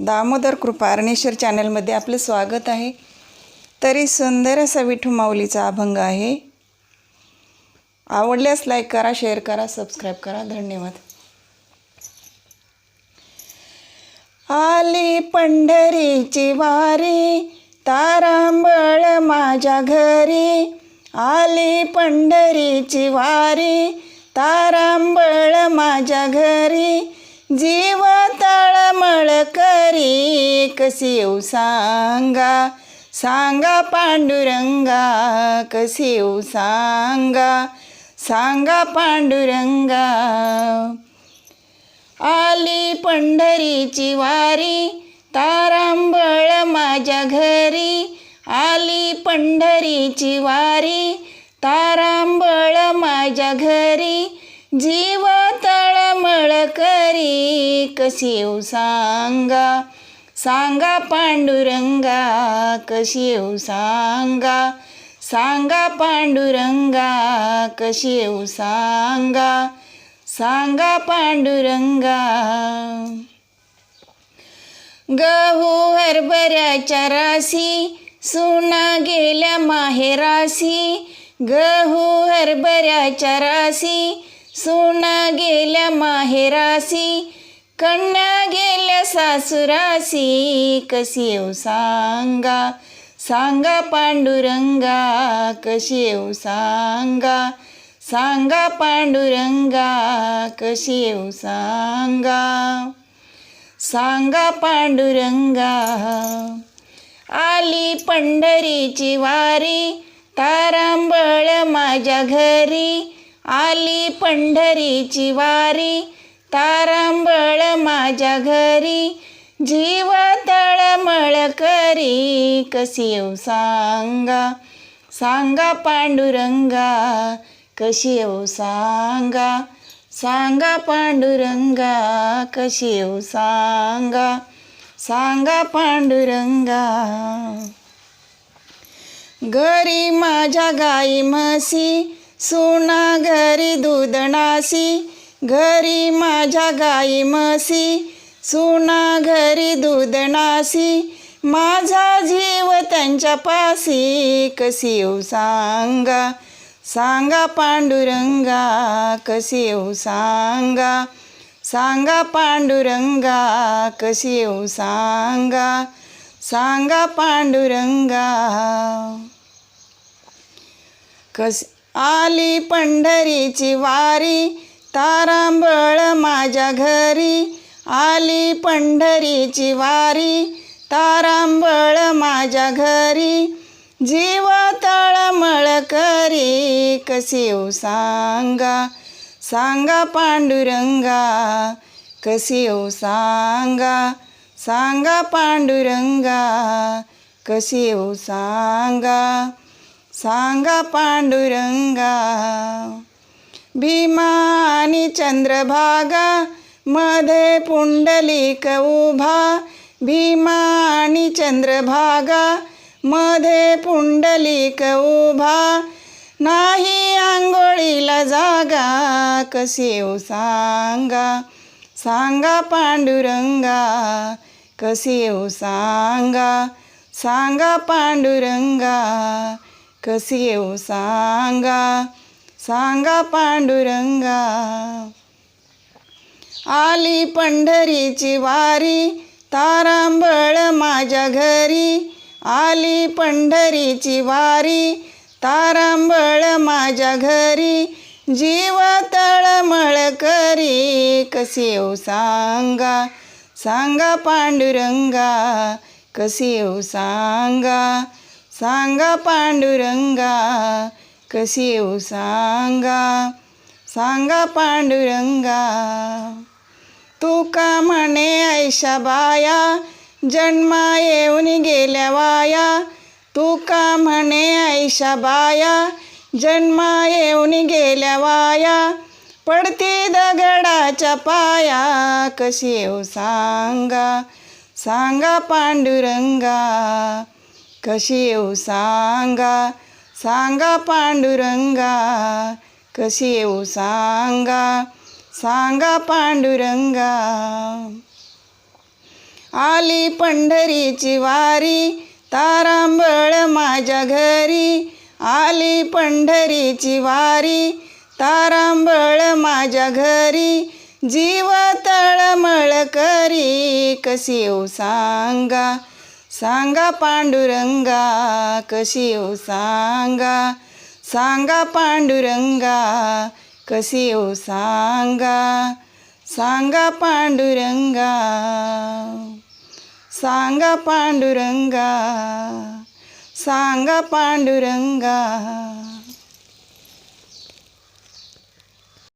दामोदर कृपा अरणेश्वर चॅनलमध्ये आपलं स्वागत आहे. तरी सुंदर असा विठू माऊलीचा अभंग आहे. आवडल्यास लाईक करा शेअर करा सबस्क्राईब करा. धन्यवाद. आली पंढरीची वारी तारांबळ माझ्या घरी. आली पंढरीची वारी तारांबळ माझ्या घरी. जीव तळमळ करी कशी येऊ सांगा? सांगा पांडुरंगा कशी येऊ सांगा? सांगा पांडुरंगा. आली पंढरीची वारी तारांबळ माझ्या घरी. आली पंढरीची वारी तारांबळ माझ्या घरी. जीव कशी येऊ सांगा? सांगा पांडुरंगा कशी येऊ सांगा? सांगा पांडुरंगा कशी येऊ सांगा? सांगा पांडुरंगा. गहू हरभऱ्याच्या राशी सुना गेल्या माहेरासी गहू हरभऱ्याच्या राशी सुना गेल्या माहेरासी कन्या गेल्या सासुरासी कशी येऊ सांगा? सांगा पांडुरंगा कशी येऊ सांगा? सांगा पांडुरंगा कशी येऊ सांगा? सांगा पांडुरंगा आली पंढरीची वारी तारांबळ माझ्या घरी आली पंढरीची वारी तारांबळ माझ्या घरी जीव तळमळ करी कशी येऊ सांगा? सांगा पांडुरंगा कशी येऊ सांगा? सांगा पांडुरंगा कशी येऊ सांगा? सांगा पांडुरंगा. घरी माझ्या गाई म्हशी सुना घरी दूधणासी घरी माझ्या गाई म्हशी सुना घरी दूधणासी माझा जीव त्यांच्या पाशी कशी येऊ सांगा? सांगा पांडुरंगा कशी येऊ सांगा? सांगा पांडुरंगा कशी येऊ सांगा? सांगा पांडुरंगा. कस आली पंढरीची वारी तारांबळ माझ्या घरी आली पंढरीची वारी. तारांबळ माझ्या घरी जीव तळमळ करी. कसे येऊ सांगा सांगा पांडुरंगा कसे येऊ सांगा सांगा पांडुरंगा कसे येऊ सांगा सांगा पांडुरंगा. भीमा आणि चंद्रभागा मध्ये पुंडलिक उभा। भीमा आणि चंद्रभागा मध्ये पुंडलिक उभा। नाही आंघोळीला जागा कशी येऊ सांगा? सांगा पांडुरंगा कशी येऊ सांगा? सांगा पांडुरंगा कशी येऊ सांगा? सांगा पांडुरंगा. आली पंढरीची वारी तारांबळ माझ्या घरी. आली पंढरीची वारी तारांबळ माझ्या घरी. जीव तळमळ करी कशी येऊ हो सांगा? सांगा पांडुरंगा कशी येऊ हो सांगा? सांगा पांडुरंगा कशी येऊ सांगा? सांगा पांडुरंगा. तुका म्हणे ऐशा बाया? जन्मा येऊन गेल्या वाया. तुका म्हणे ऐशा बाया? जन्मा येऊन गेल्या वाया. पडती दगडाच्या पाया. कशी येऊ सांगा? सांगा पांडुरंगा. कशी येऊ सांगा? सांगा पांडुरंगा कशी येऊ सांगा? सांगा पांडुरंगा. आली पंढरीची वारी तारांबळ माझ्या घरी. आली पंढरीची वारी तारांबळ माझ्या घरी. जीव तळमळ करी कशी येऊ सांगा? सांगा पांडुरंगा. कशी येऊ सांगा सांगा पांडुरंगा कशी येऊ सांगा सांगा पांडुरंगा सांगा पांडुरंगा सांगा पांडुरंगा